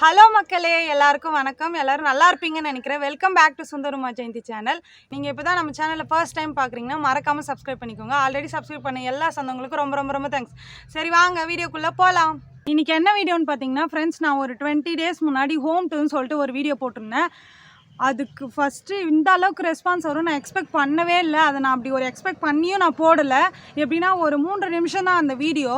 Hello மக்களே எல்லாருக்கும் வணக்கம். எல்லாரும் நல்லா இருப்பீங்கன்னு நினைக்கிறேன். Welcome back to Sundaruma Jayanthi channel. நீங்கள் இப்போ தான் நம்ம சேனலில் ஃபர்ஸ்ட் டைம் பார்க்குறீங்கன்னா மறக்காமல் சப்ஸ்கிரைப் பண்ணிக்கோங்க. ஆல்ரெடி சப்ஸ்கிரைப் பண்ண எல்லா சொந்தங்களுக்கும் ரொம்ப ரொம்ப ரொம்ப தேங்க்ஸ் சரி வாங்க வீடியோக்குள்ளே போகலாம் இன்றைக்கி என்ன வீடியோன்னு பார்த்தீங்கன்னா ஃப்ரெண்ட்ஸ் நான் ஒரு டுவெண்ட்டி டேஸ் முன்னாடி ஹோம் டூன்னு சொல்லிட்டு ஒரு வீடியோ போட்டிருந்தேன். அதுக்கு ஃபஸ்ட்டு இந்த அளவுக்கு ரெஸ்பான்ஸ் வரும் நான் எக்ஸ்பெக்ட் பண்ணவே இல்லை. அதை நான் அப்படி ஒரு எக்ஸ்பெக்ட் பண்ணியும் நான் போடலை. எப்படின்னா ஒரு மூன்று நிமிஷம் தான் அந்த வீடியோ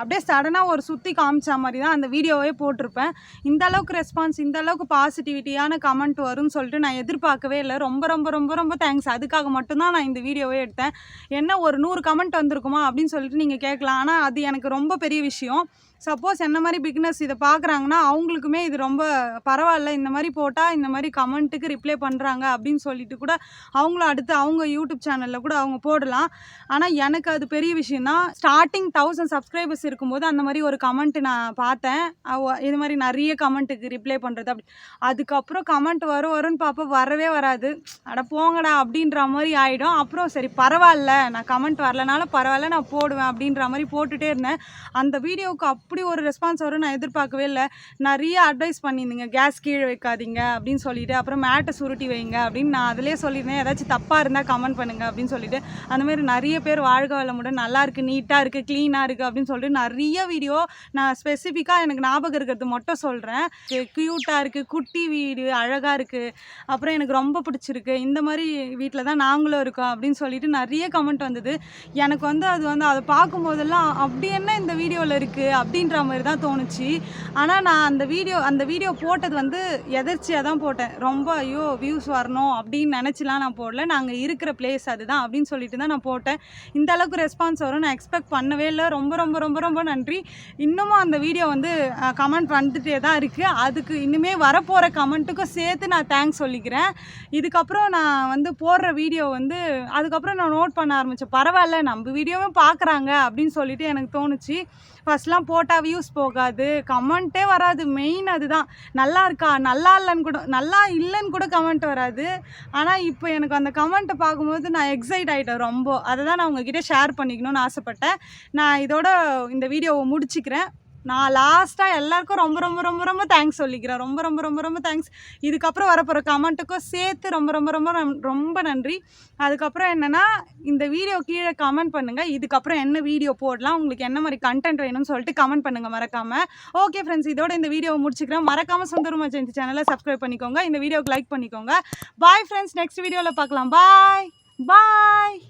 அப்படியே சடனாக ஒரு சுற்றி காமிச்ச மாதிரி தான் அந்த வீடியோவே போட்டிருப்பேன். இந்த அளவுக்கு ரெஸ்பான்ஸ் இந்த அளவுக்கு பாசிட்டிவிட்டியான கமெண்ட் வரும்னு சொல்லிட்டு நான் எதிர்பார்க்கவே இல்லை. ரொம்ப ரொம்ப ரொம்ப ரொம்ப தேங்க்ஸ் அதுக்காக மட்டும்தான் நான் இந்த வீடியோவே எடுத்தேன். என்ன ஒரு நூறு கமெண்ட் வந்திருக்குமா அப்படின்னு சொல்லிட்டு நீங்கள் கேட்கலாம். ஆனால் அது எனக்கு ரொம்ப பெரிய விஷயம். சப்போஸ் என்ன மாதிரி பிக்னஸ் இதை பார்க்குறாங்கன்னா அவங்களுக்குமே இது ரொம்ப பரவாயில்ல. இந்த மாதிரி போட்டால் இந்த மாதிரி கமெண்ட்டு கமெண்ட்டுக்கு ரிப்ளை பண்ணுறாங்க அப்படின்னு சொல்லிட்டு கூட அவங்களும் அடுத்து அவங்க யூடியூப் சேனலில் கூட அவங்க போடலாம். ஆனால் எனக்கு அது பெரிய விஷயம்னா ஸ்டார்டிங் தௌசண்ட் சப்ஸ்கிரைபர்ஸ் இருக்கும்போது அந்த மாதிரி ஒரு கமெண்ட் நான் பார்த்தேன். இது மாதிரி நிறைய கமெண்ட்டுக்கு ரிப்ளை பண்ணுறது அப்படி. அதுக்கப்புறம் கமெண்ட் வரும் வரும்னு பார்ப்ப வரவே வராது. அட போங்கடா அப்படின்ற மாதிரி ஆகிடும் அப்புறம் சரி பரவாயில்ல நான் கமெண்ட் வரலனாலும் பரவாயில்ல நான் போடுவேன் அப்படின்ற மாதிரி போட்டுகிட்டே இருந்தேன். அந்த வீடியோவுக்கு அப்படி ஒரு ரெஸ்பான்ஸ் வரும் நான் எதிர்பார்க்கவே இல்லை. நிறைய அட்வைஸ் பண்ணியிருந்தீங்க கேஸ் கீழே வைக்காதீங்க அப்படின்னு சொல்லிட்டு. அப்புறம் மேட்டை சுருட்டி வைங்க அப்படின்னு நான் அதிலே சொல்லியிருந்தேன். ஏதாச்சும் தப்பாக இருந்தால் கமெண்ட் பண்ணுங்க அப்படின்னு சொல்லிட்டு. அந்த மாதிரி நிறைய பேர் வாழ்க வளமுடன் நல்லா இருக்குது நீட்டாக இருக்குது க்ளீனாக இருக்குது அப்படின்னு சொல்லிட்டு நிறைய வீடியோ நான் ஸ்பெசிஃபிக்காக எனக்கு ஞாபகம் இருக்கிறது மட்டும் சொல்கிறேன் க்யூட்டாக இருக்குது குட்டி வீடு அழகாக இருக்குது அப்புறம் எனக்கு ரொம்ப பிடிச்சிருக்கு. இந்த மாதிரி வீட்டில் தான் நாங்களும் இருக்கோம் அப்படின்னு சொல்லிட்டு நிறைய கமெண்ட் வந்தது. எனக்கு வந்து அது வந்து அதை பார்க்கும்போதெல்லாம் அப்படி என்ன இந்த வீடியோவில் இருக்குது அப்படின்ற மாதிரி தான் தோணுச்சு. ஆனால் நான் அந்த வீடியோ அந்த வீடியோ போட்டது வந்து எதர்ச்சியாக தான் போட்டேன். ரொம்ப ஐயோ வியூஸ் வரணும் அப்படின்னு நினச்சிலாம் நான் போடல. நாங்கள் இருக்கிற பிளேஸ் அதுதான் அப்படின்னு சொல்லிட்டு தான் நான் போட்டேன். இந்த அளவுக்கு ரெஸ்பான்ஸ் வரும் நான் எக்ஸ்பெக்ட் பண்ணவே இல்லை. ரொம்ப ரொம்ப ரொம்ப ரொம்ப நன்றி. இன்னமும் அந்த வீடியோ வந்து கமெண்ட் வந்துட்டே தான் இருக்குது அதுக்கு இன்னுமே வரப்போகிற கமெண்ட்டுக்கும் சேர்த்து நான் தேங்க்ஸ் சொல்லிக்கிறேன். இதுக்கப்புறம் நான் வந்து போடுற வீடியோ வந்து அதுக்கப்புறம் நான் நோட் பண்ண ஆரம்பித்தேன் பரவாயில்ல நம்ம வீடியோவும் பார்க்குறாங்க அப்படின்னு சொல்லிட்டு எனக்கு தோணுச்சு. ஃபர்ஸ்ட்லாம் போட்டால் வியூஸ் போகாது. கமெண்ட்டே வராது. மெயின் அதுதான். நல்லா இருக்கா? நல்லா இல்லைன்னு கூட நல்லா இல்லைன்னு கூட கமெண்ட் வராது. ஆனால் இப்போ எனக்கு அந்த கமெண்ட்டை பார்க்கும்போது நான் எக்ஸைட் ஆகிட்டேன் ரொம்ப. அதை தான் நான் உங்ககிட்ட ஷேர் பண்ணிக்கணும்னு ஆசைப்பட்டேன். நான் இதோட இந்த வீடியோவை முடிச்சுக்கிறேன். நான் லாஸ்ட்டாக எல்லாருக்கும் ரொம்ப ரொம்ப ரொம்ப ரொம்ப தேங்க்ஸ் சொல்லிக்கிறேன். ரொம்ப ரொம்ப ரொம்ப ரொம்ப தேங்க்ஸ் இதுக்கப்புறம் வரப்போகிற கமெண்ட்டுக்கும் சேர்த்து ரொம்ப ரொம்ப ரொம்ப ரொம்ப நன்றி. அதுக்கப்புறம் என்னென்னா இந்த வீடியோ கீழே கமெண்ட் பண்ணுங்கள் இதுக்கப்புறம் என்ன வீடியோ போடலாம் உங்களுக்கு என்ன மாதிரி கண்டென்ட் வேணும்னு சொல்லிட்டு கமெண்ட் பண்ணுங்கள் மறக்காமல் ஓகே ஃப்ரெண்ட்ஸ் இதோட இந்த வீடியோவை முடிச்சுக்கிறேன். மறக்காமல் சுந்தரமா ஜெயந்தி சேனலை சப்ஸ்கிரைப் பண்ணிக்கோங்க. இந்த வீடியோக்கு லைக் பண்ணிக்கோங்க. பாய் ஃப்ரெண்ட்ஸ் நெக்ஸ்ட் வீடியோவில் பார்க்கலாம். பாய் பாய்